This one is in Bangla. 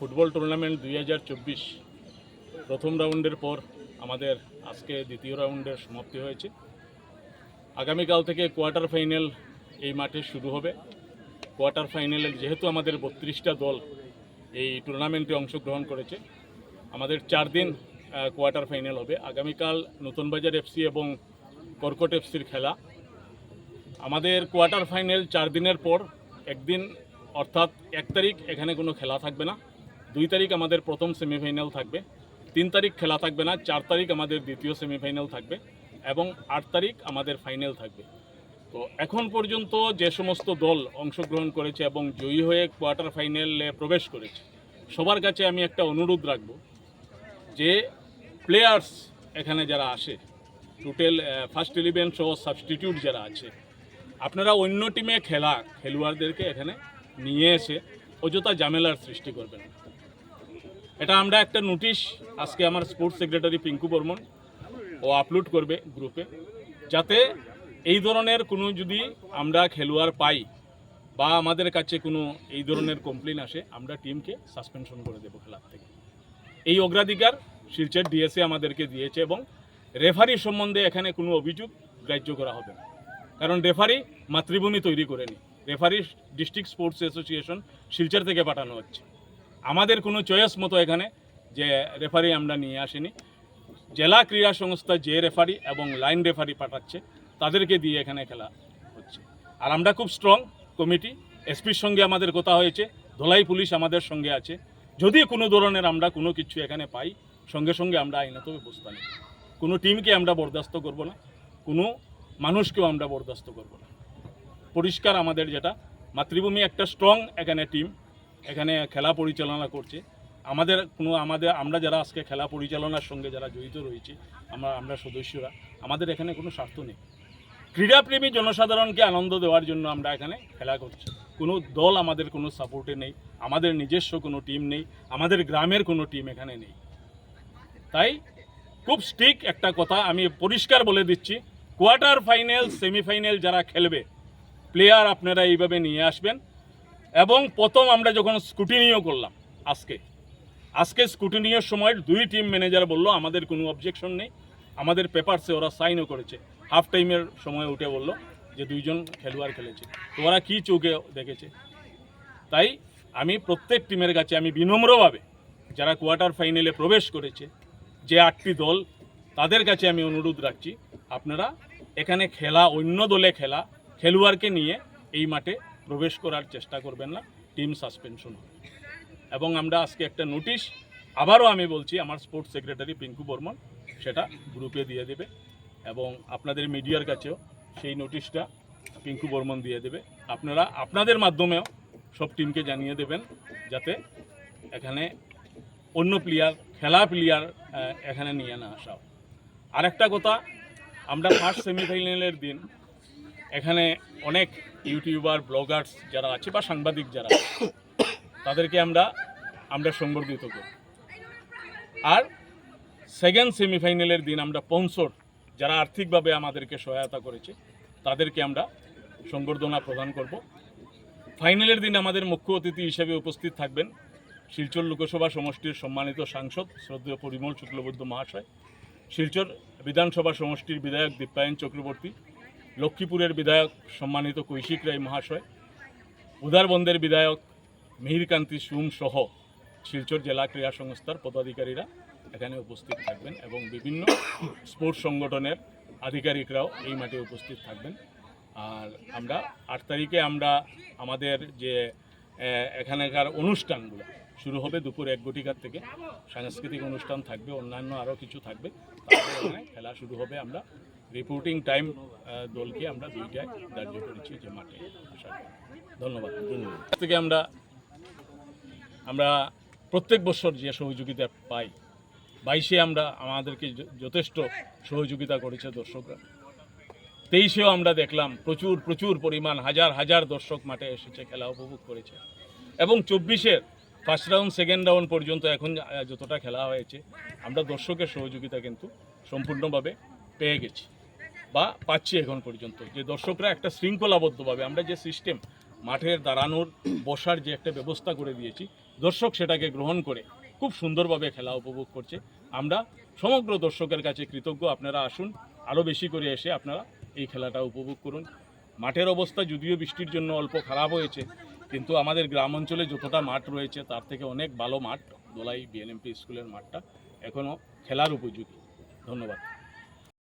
ফুটবল টুর্নামেন্ট দুই হাজার চব্বিশ প্রথম রাউন্ডের পর আমাদের আজকে দ্বিতীয় রাউন্ডের সমাপ্তি হয়েছে। আগামীকাল থেকে কোয়ার্টার ফাইনাল এই মাঠে শুরু হবে। কোয়ার্টার ফাইনালে যেহেতু আমাদের বত্রিশটা দল এই টুর্নামেন্টে অংশগ্রহণ করেছে, আমাদের চার দিন কোয়ার্টার ফাইনাল হবে। আগামীকাল নতুন বাজার এফসি এবং কর্কট এফসির খেলা। আমাদের কোয়ার্টার ফাইনাল চার দিনের পর, একদিন অর্থাৎ এক তারিখ, এখানে কোনো খেলা থাকবে না। দুই তারিখ আমাদের প্রথম সেমিফাইনাল থাকবে তিন তারিখ খেলা থাকবে না, চার তারিখ আমাদের দ্বিতীয় সেমিফাইনাল থাকবে এবং আট তারিখ আমাদের ফাইনাল থাকবে তো এখন পর্যন্ত যে সমস্ত দল অংশগ্রহণ করেছে এবং জয়ী হয়ে কোয়ার্টার ফাইনালে প্রবেশ করেছে, সবার কাছে আমি একটা অনুরোধ রাখব যে প্লেয়ার্স এখানে যারা আসে টোটাল ফার্স্ট ইলেভেন সহ সাবস্টিটিউট যারা আছে, আপনারা অন্য টিমে খেলা, খেলোয়াড়দেরকে এখানে নিয়ে এসে অযথা ঝামেলার সৃষ্টি করবেন। এটা আমরা একটা নোটিশ আজকে আমার স্পোর্টস সেক্রেটারি পিঙ্কু বর্মন, ও আপলোড করবে গ্রুপে যাতে এই ধরনের কোনো যদি আমরা খেলোয়াড় পাই বা আমাদের কাছে কোনো এই ধরনের কমপ্লেন আসে, আমরা টিমকে সাসপেনশন করে দেবো খেলার থেকে। এই অগ্রাধিকার শিলচর ডিএসএ আমাদেরকে দিয়েছে এবং রেফারি সম্বন্ধে এখানে কোনো অভিযোগ গ্রাহ্য করা হবে না। কারণ রেফারি মাতৃভূমি তৈরি করেনি। Referee district sports association Silchar থেকে পাঠানো হচ্ছে। আমাদের কোনো চয়েস মতো এখানে যে রেফারি আমরা নিয়ে আসিনি। জেলা ক্রীড়া সংস্থা যে রেফারি এবং লাইন রেফারি পাঠাচ্ছে, তাদেরকে দিয়ে এখানে খেলা হচ্ছে। আর আমরা খুব স্ট্রং কমিটি এসপির সঙ্গে আমাদের কথা হয়েছে, ধলাই পুলিশ আমাদের সঙ্গে আছে। যদি কোনো ধরনের আমরা কোনো কিছু এখানে পাই, সঙ্গে সঙ্গে আমরা আইনত ব্যবস্থা নিই কোনো টিমকে আমরা বরদাস্ত করব না, কোনো মানুষকেও আমরা বরদাস্ত করব না। পরিষ্কার আমাদের যেটা, মাতৃভূমি একটা স্ট্রং এখানে টিম এখানে খেলা পরিচালনা করছে। আমাদের কোনো, আমাদের, আমরা যারা আজকে খেলা পরিচালনার সঙ্গে যারা জড়িত রয়েছি, আমরা আমরা সদস্যরা, আমাদের এখানে কোনো স্বার্থ নেই। ক্রীড়াপ্রেমী জনসাধারণকে আনন্দ দেওয়ার জন্য আমরা এখানে খেলা করছি। কোনো দল আমাদের কোনো সাপোর্টে নেই, আমাদের নিজস্ব কোনো টিম নেই, আমাদের গ্রামের কোনো টিম এখানে নেই। তাই খুব স্টিক একটা কথা আমি পরিষ্কার বলে দিচ্ছি, কোয়ার্টার ফাইনাল, সেমিফাইনাল যারা খেলবে, প্লেয়ার আপনারা এইভাবে নিয়ে আসবেন। এবং প্রথম আমরা যখন স্কুটিনিও করলাম, আজকে। আজকে স্কুটিনিওর সময় দুই টিম ম্যানেজার বলল, আমাদের কোনো অবজেকশন নেই। আমাদের পেপারসে ওরা সাইনও করেছে। হাফ টাইমের সময় উঠে বলল যে দুইজন খেলোয়াড় খেলেছে। তো ওরা কী চোখে দেখেছে? তাই আমি প্রত্যেক টিমের কাছে আমি বিনম্রভাবে যারা কোয়ার্টার ফাইনালে প্রবেশ করেছে, যে আটটি দল, তাদের কাছে আমি অনুরোধ রাখছি, আপনারা এখানে খেলা, অন্য দলে খেলা, খেলোয়াড়কে নিয়ে এই মাঠে প্রবেশ করার চেষ্টা করবেন না টিম সাসপেনশন হবে এবং আমরা আজকে একটা নোটিশ আবারও আমি বলছি, আমার স্পোর্টস সেক্রেটারি পিঙ্কু বর্মন সেটা গ্রুপে দিয়ে দেবে এবং আপনাদের মিডিয়ার কাছেও সেই নোটিশটা পিঙ্কু বর্মন দিয়ে দেবে আপনারা, আপনাদের মাধ্যমেও সব টিমকে জানিয়ে দেবেন যাতে এখানে অন্য প্লেয়ার খেলা প্লেয়ার এখানে নিয়ে না আসা। আরেকটা কথা, আমরা ফার্স্ট সেমিফাইনালের দিন এখানে অনেক ইউটিউবার, ব্লগার্স যারা আছে বা সাংবাদিক যারা তাদেরকে আমরা আমরা সংবর্ধিত করি। আর সেকেন্ড সেমিফাইনালের দিন আমরা পনসর যারা আর্থিকভাবে আমাদেরকে সহায়তা করেছে, তাদেরকে আমরা সংবর্ধনা প্রদান করব। ফাইনালের দিন আমাদের মুখ্য অতিথি হিসেবে উপস্থিত থাকবেন শিলচর লোকসভা সমষ্টির সম্মানিত সাংসদ শ্রদ্ধেয় পরিমল শুক্লবৈদ্য মহাশয়, শিলচর বিধানসভা সমষ্টির বিধায়ক দীপ্যায়ন চক্রবর্তী লক্ষ্মীপুরের বিধায়ক সম্মানিত কৈশিক রায় মহাশয়, উদারবন্দের বিধায়ক মিহিরকান্তি সুম সহ শিলচর জেলা ক্রীড়া সংস্থার পদাধিকারীরা এখানে উপস্থিত থাকবেন এবং বিভিন্ন স্পোর্টস সংগঠনের আধিকারিকরাও এই মাঠে উপস্থিত থাকবেন। আর আমরা আট তারিখে আমরা আমাদের যে এখানকার অনুষ্ঠানগুলো শুরু হবে দুপুর এক ঘটিকার থেকে। সাংস্কৃতিক অনুষ্ঠান থাকবে, অন্যান্য আরও কিছু থাকবে। খেলা শুরু হবে আমরা। রিপোর্টিং টাইম দলকে আমরা দুইটায় ধার্য করেছি যে মাঠে ধন্যবাদ। থেকে আমরা আমরা প্রত্যেক বছর যে সহযোগিতা পাই, বাইশে আমরা আমাদেরকে যথেষ্ট সহযোগিতা করেছে দর্শকরা। তেইশেও আমরা দেখলাম প্রচুর প্রচুর পরিমাণ, হাজার হাজার দর্শক মাঠে এসেছে, খেলা উপভোগ করেছে। এবং চব্বিশের ফার্স্ট রাউন্ড সেকেন্ড রাউন্ড পর্যন্ত এখন যতটা খেলা হয়েছে, আমরা দর্শকের সহযোগিতা কিন্তু সম্পূর্ণভাবে পেয়ে গেছি। বা পাচ্ছি এখন পর্যন্ত। যে দর্শকরা একটা শৃঙ্খলাবদ্ধভাবে, আমরা যে সিস্টেম মাঠের দাঁড়ানোর, বসার যে একটা ব্যবস্থা করে দিয়েছি, দর্শক সেটাকে গ্রহণ করে খুব সুন্দরভাবে খেলা উপভোগ করছে। আমরা সমগ্র দর্শকের কাছে কৃতজ্ঞ। আপনারা আসুন, আরও বেশি করে এসে আপনারা এই খেলাটা উপভোগ করুন। মাঠের অবস্থা যদিও বৃষ্টির জন্য অল্প খারাপ হয়েছে, কিন্তু আমাদের গ্রাম অঞ্চলে যতটা মাঠ রয়েছে, তার থেকে অনেক ভালো মাঠ দোলাই বিএনএমপি স্কুলের মাঠটা এখনও খেলার উপযোগী। ধন্যবাদ।